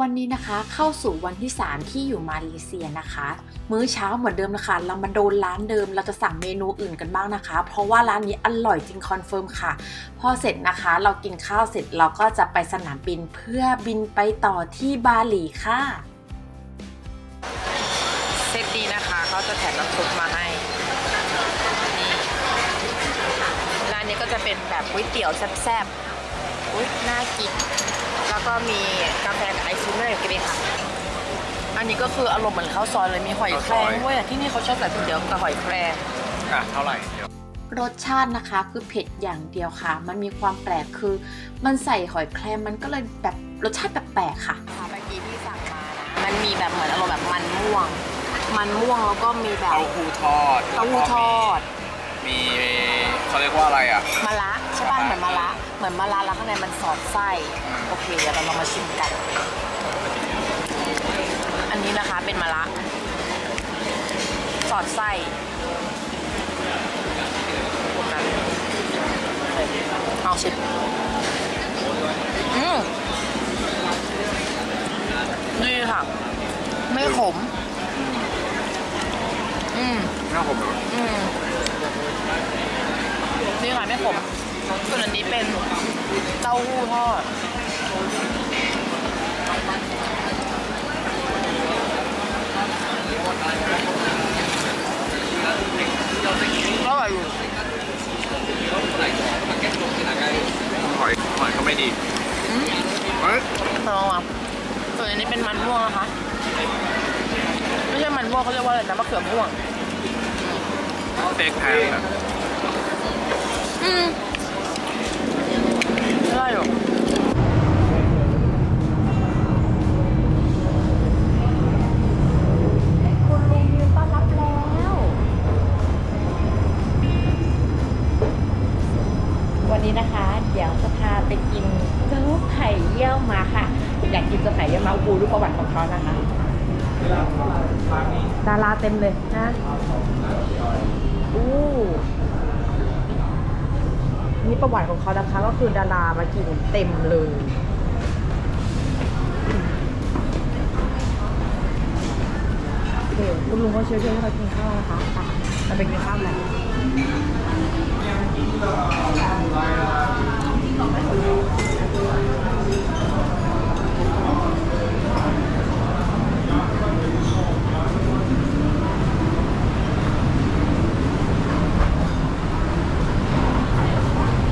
วันนี้นะคะเข้าสู่วันที่ 3 ที่อยู่มาเลเซียนะคะ มื้อเช้าเหมือนเดิมนะคะ เรามาโดนร้านเดิมเราจะสั่งเมนูอื่นกันบ้างนะคะ เพราะว่าร้านนี้อร่อยจริงคอนเฟิร์มค่ะ พอเสร็จนะคะเรากินข้าวเสร็จเราก็จะไปสนามบินเพื่อบินไปต่อที่บาหลีค่ะ เซตนี้นะคะเขาจะแถมน้ำซุปมาให้ร้านนี้ก็จะเป็นแบบก๋วยเตี๋ยวแซ่บๆอุ้ยน่ากิน แล้วก็มีกาแฟกับไอซ์ครีมด้วยกินเลยค่ะ อันนี้ก็คืออารมณ์เหมือนข้าวซอยเลยมีหอยแครงด้วยที่นี่เขาชอบใส่ก๋วยเตี๋ยวกับหอยแครงอะเท่าไหร่เดี๋ยวรสชาตินะคะคือเผ็ดอย่างเดียวค่ะ มันมีความแปลกคือ มันใส่หอยแครงมันก็เลยแบบรสชาติแปลกๆค่ะค่ะเมื่อกี้ที่สั่งมานะมันมีแบบเหมือนอารมณ์แบบมันม่วง มันม่วงแล้วก็มีแบบเต้าหู้ทอดเต้าหู้ทอด มีเขาเรียกว่าอะไรอะมะระใช่ป่ะเหมือนมะระ เหมือนมะระแล้วข้างในมันสอดไส้ โอเค เดี๋ยวเราลองมาชิมกัน อันนี้นะคะเป็นมะระ สอดไส้เอาชิมอืมดีค่ะ ไม่ขม อืม น่าผมเหรออืม นี่ค่ะไม่ขม ส่วนอันนี้เป็นเต้าหู้ทอดอร่อยอยู่หอยหอยก็ไม่ดีเฮ้ยลองอะส่วนอันนี้เป็นมันม่วงนะคะ ไม่ใช่มันม่วงเขาเรียกว่าอะไรนะมะเขือม่วง สเต็กแพนอะ มาค่ะ อยากกินจ้าไข่เยี่ยวมากูดูประวัติของเขานะคะ ดาราเต็มเลยนะ อู้นี่ประวัติของเขานะคะก็คือดารามากินเต็มเลยโอเคคุณลุงก็เชิญเชิญให้เรากินข้าวนะคะไปเราไปกินข้าวกัน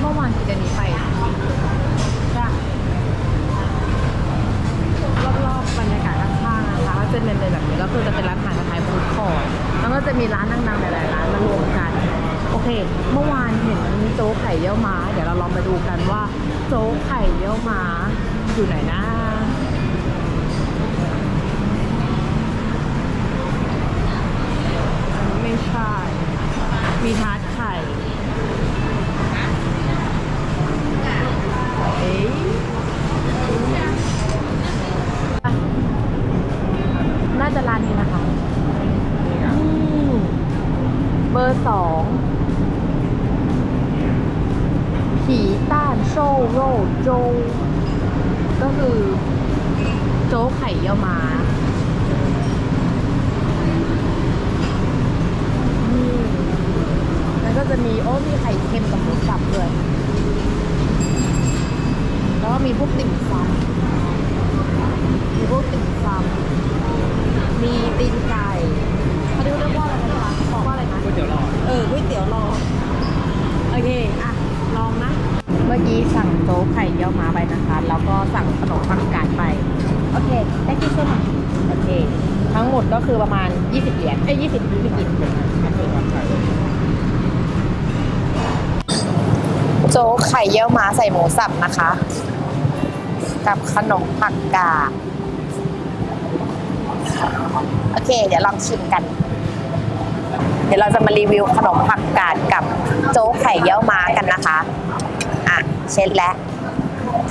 เมื่อวานกินอันนี้ไปจ้ะรอบๆบรรยากาศข้างๆนะคะก็จะเป็นเลยแบบนี้ก็คือจะเป็นร้านอาหารไทยฟู้ดคอร์ทแล้วก็จะมีร้านดังๆหลายๆร้านมารวมกัน โอเค เมื่อวานเห็นโจ๊กไข่เยี่ยวม้า เดี๋ยวเราลองไปดู กันว่าโจ๊กไข่เยี่ยวม้าอยู่ไหนนะไม่ใช่ มีทา โรโจ ก็คือโจ๊กไข่เยี่ยวม้านี่แล้วก็จะมีโอ้มีไข่เค็มกับหมูสับด้วย แล้วก็มีพวกติ่มซำมีพวกติ่มซำมีตีนไก่เขาเรียกว่าอะไรนะคะบอกว่าอะไรนะก๋วยเตี๋ยวหลอดเออก๋วยเตี๋ยวรอโอเค อะ ลองนะ เมื่อกี้สั่งโจ๊ก ไข่เยี่ยวม้าไปนะคะ แล้วก็สั่งขนมปังกาดไป โอเค ได้กี่ส่วนโอเค ทั้งหมดก็คือประมาณ 20 เหรียญเอ้ย20ที่สิบกินโจ๊กไข่เยี่ยวม้าใส่หมูสับนะคะ กับขนมผักกาดโอเค เดี๋ยวลองชิมกัน เดี๋ยวเราจะมารีวิวขนมผักกาดกับโจ๊กไข่เยี่ยวม้ากันนะคะ อะ เช็ดแล้ว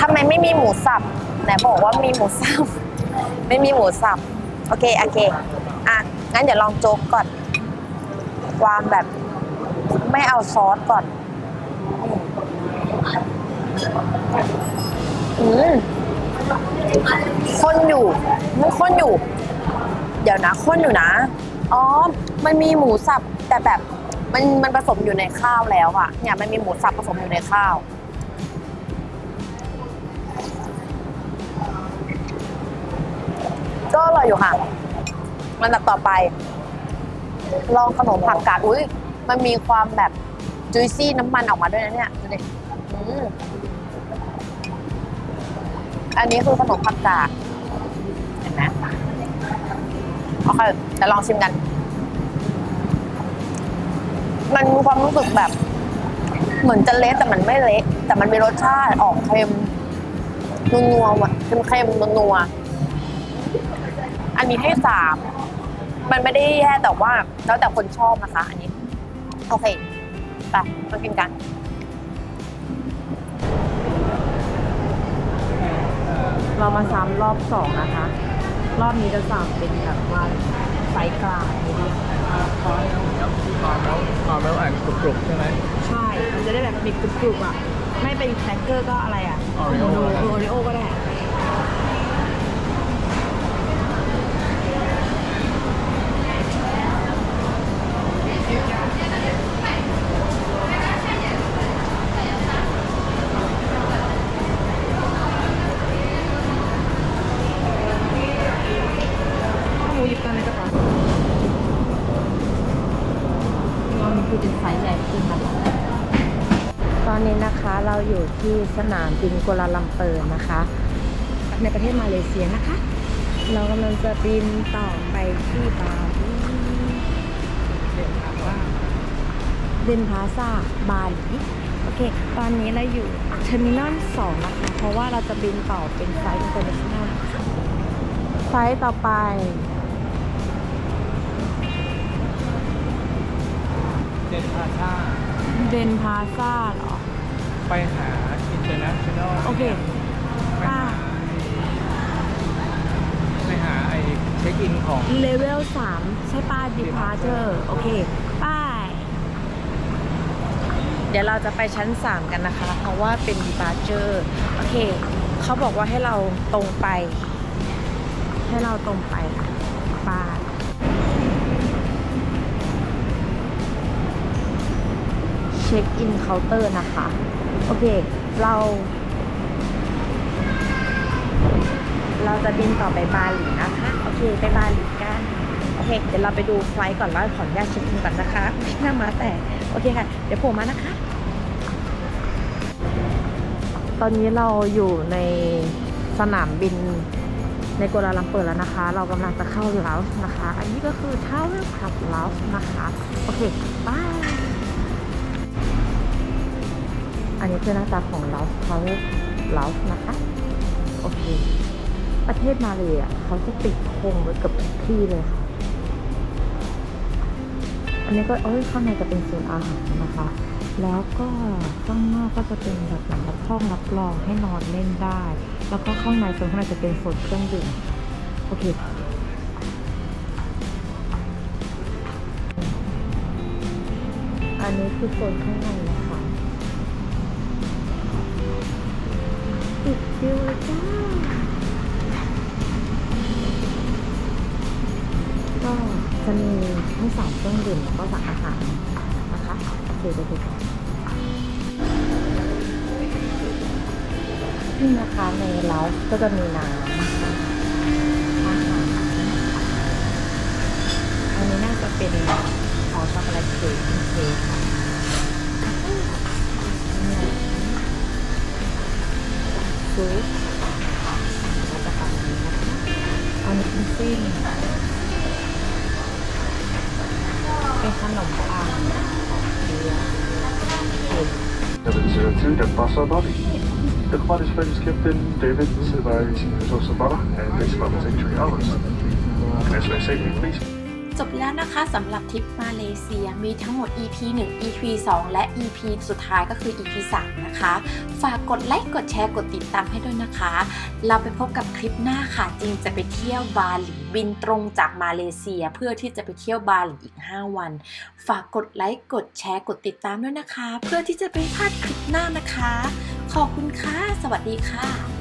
ทำไมไม่มีหมูสับไหนบอกว่ามีหมูสับ ไม่มีหมูสับ โอเค โอเค อะ งั้นเดี๋ยวลองโจ๊กก่อนวางแบบ ไม่เอาซอสก่อน อืมข้นอยู่มันข้นอยู่ เดี๋ยวนะข้นอยู่นะ อ๋อ มันมีหมูสับแต่แบบ มันมันผสมอยู่ในข้าวแล้วอะเนี่ยมันมีหมูสับผสมอยู่ในข้าว ก็อร่อยอยู่ค่ะอันดับต่อไป ลองขนมผักกาดอุ้ยมันมีความแบบจุยซี่น้ำมันออกมาด้วยนะเนี่ยดูดิอืมอันนี้คือขนมผักกาดเห็นไหมโอเคเดี๋ยวลองชิมกัน มันมีความรู้สึกแบบ เหมือนจะเละแต่มันไม่เละแต่มันมีรสชาติออกเค็มนัวๆว่ะเค็มๆนัวๆ อันนี้ให้สามมันไม่ได้แย่แต่ว่าแล้วแต่คนชอบนะคะ อันนี้ โอเคไปมากินกันเรามาซ้ำรอบสองนะคะ รอบนี้จะสั่งเป็นแบบว่าไซส์กลางนิดนึงมาแล้วมาแล้วอ่านกรุบๆใช่ไหมใช่ มันจะได้แบบมีกรุบๆอะ ไม่เป็นแครกเกอร์ก็อะไรอะ Oreo โอโอริโอก็ได้ ที่สนามบินกัวลาลัมเปอร์นะคะ ในประเทศมาเลเซียนะคะ เรากำลังจะบินต่อไปที่บาหลีเดนพาซาบาหลีโอเค ตอนนี้เราอยู่เทอร์มินอล2นะคะ เพราะว่าเราจะบินต่อเป็นไฟล์อินเตอร์เนชั่นแนลไฟล์ต่อไปเดนพาชาเดนพาซาเหรอ ไปหา international โอเคไปหาไปหาไอ้เช็คอินของ เลเวล3ใช่ป้า departure โอเค ป้าย เดี๋ยวเราจะไปชั้น 3 กันนะคะ เพราะว่าเป็น departure โอเค เขาบอกว่าให้เราตรงไป ให้เราตรงไปป้ายเช็คอินเคาน์เตอร์นะคะ โอเค เรา เราจะบินต่อไปบาหลีนะคะ โอเค ไปบาหลีกัน โอเค เดี๋ยวเราไปดูไฟล์ก่อนแล้วขออนุญาตเช็คอินก่อนนะคะหน้ามาแต่ โอเคค่ะ เดี๋ยวผมมานะคะ ตอนนี้เราอยู่ในสนามบินในกัวลาลัมเปอร์แล้วนะคะ เรากำลังจะเข้าลาวส์นะคะ อันนี้ก็คือ Tower Club Lounge นะคะ โอเคบาย อันนี้คือหน้าตาของ Lounge Tower Lounge นะคะ โอเค ประเทศมาเลยอะเขาจะติดธงไว้กับทุกที่เลยค่ะ อันนี้ก็เอ้ยข้างในจะเป็นโซนอาหารนะคะ แล้วก็ข้างนอกก็จะเป็นแบบเหมือนแบบห้องรับรองให้นอนเล่นได้ แล้วก็ข้างในโซนข้างในจะเป็นโซนเครื่องดื่มโอเคอันนี้คือโซนข้างใน นะคะติวเลยจ้าก็จะมีให้สั่งเครื่องดื่มแล้วก็สั่งอาหารนะคะโอเคไปดูกันนี่นะคะในเล้าก็จะมีน้ำอาหารอันนี้น่าจะเป็นออช็อกโกแลตเค้กเค้กค่ะ ซุปแล้วก็ทำนี้นะคะอันนี้เป็นเส้นเป็นขนมปังเปียะ702 Denpasar Bali. The flight is French Captain David Surveys Sosabara and this moment entry hours. Can I safety please? จบแล้วนะคะสำหรับทริปมาเลเซียมีทั้งหมด EP 1 EP 2 และ EP สุดท้ายก็คือ EP 3 นะคะ ฝากกดไลค์กดแชร์กดติดตามให้ด้วยนะคะ เราไปพบกับคลิปหน้าค่ะจริงจะไปเที่ยวบาหลีบินตรงจากมาเลเซีย เพื่อที่จะไปเที่ยวบาหลีอีก 5 วัน ฝากกดไลค์กดแชร์กดติดตามด้วยนะคะ เพื่อที่จะไม่พลาดคลิปหน้านะคะ ขอบคุณค่ะสวัสดีค่ะ